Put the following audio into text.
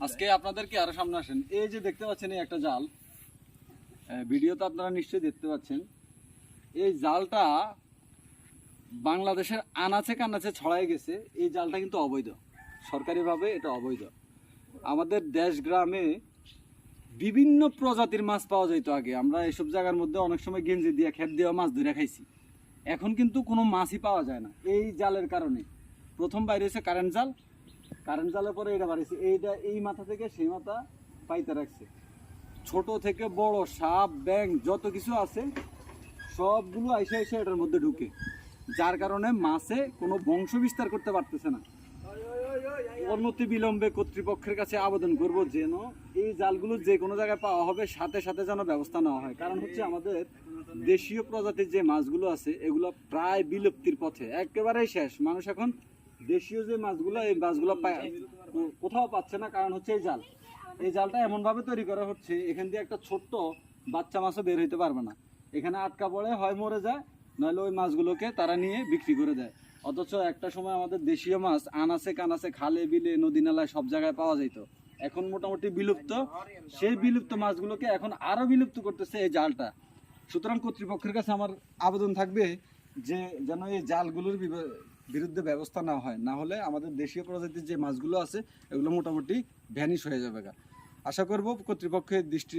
আজকে আপনাদেরকে আরও সামনে আসেন। এই যে দেখতে পাচ্ছেন এই একটা জাল ভিডিওতে আপনারা নিশ্চয়ই দেখতে পাচ্ছেন। এই জালটা বাংলাদেশের আনাচে কানাচে ছড়াই গেছে। এই জালটা কিন্তু অবৈধ। সরকারিভাবে এটা অবৈধ। আমাদের দেশ গ্রামে বিভিন্ন প্রজাতির মাছ পাওয়া যাইতো আগে। আমরা এসব জায়গার মধ্যে অনেক সময় গেঞ্জি দিয়ে খেপ দেওয়া মাছ ধরে খাইছি। এখন কিন্তু কোনো মাছই পাওয়া যায় না। এই জালের কারণে। প্রথম বাইরে হয়েছে কারেন্ট জাল কারেন্ট জালের পরে এটা বাড়িয়েছে এইটা, এই মাথা থেকে সেই মাথা পাইতে রাখছে। ছোট থেকে বড়, সাপ ব্যাং যত কিছু আছে, সবগুলো আইসে এসে এটার মধ্যে ঢুকে। যার কারণে মাছে কোনো বংশ বিস্তার করতে পারতেছে না। অনতি বিলম্বে কর্তৃপক্ষের কাছে আবেদন করব যেন এই জালগুলো যে কোনো জায়গায় পাওয়া হবে, সাথে সাথে যেন ব্যবস্থা নেওয়া হয়। কারণ হচ্ছে আমাদের দেশীয় প্রজাতির যে মাছগুলো আছে, এগুলো প্রায় বিলুপ্তির পথে। একেবারেই শেষ। মানুষ এখন দেশীয় যে মাছগুলো, এই মাছগুলো কোথাও পাচ্ছে না, কারণ হচ্ছে এই জাল। এই জালটা এমনভাবে তৈরি করা হচ্ছে, এখান দিয়ে একটা ছোট্ট বাচ্চা মাছও বের হইতে পারবে না। এখানে আটকা পড়ে হয় মরে যায়, নইলে ওই মাছগুলোকে তারা নিয়ে বিক্রি করে দেয়। অথচ একটা সময় আমাদের দেশীয় মাছ আনাসে কানাসে খালে বিলে, নদী নালায় সব জায়গায় পাওয়া যেত। এখন মোটামুটি বিলুপ্ত। সেই বিলুপ্ত মাছগুলোকে এখন আরও বিলুপ্ত করতেছে এই জালটা। সুতরাং কর্তৃপক্ষের কাছে আমার আবেদন থাকবে যে যেন এই জালগুলোর বিরুদ্ধে ব্যবস্থা না হয়, না হলে আমাদের দেশীয় প্রজাতির যে মাছগুলো আছে, এগুলো মোটামুটি ভ্যানিশ হয়ে যাবে আশা করব কর্তৃপক্ষের দৃষ্টি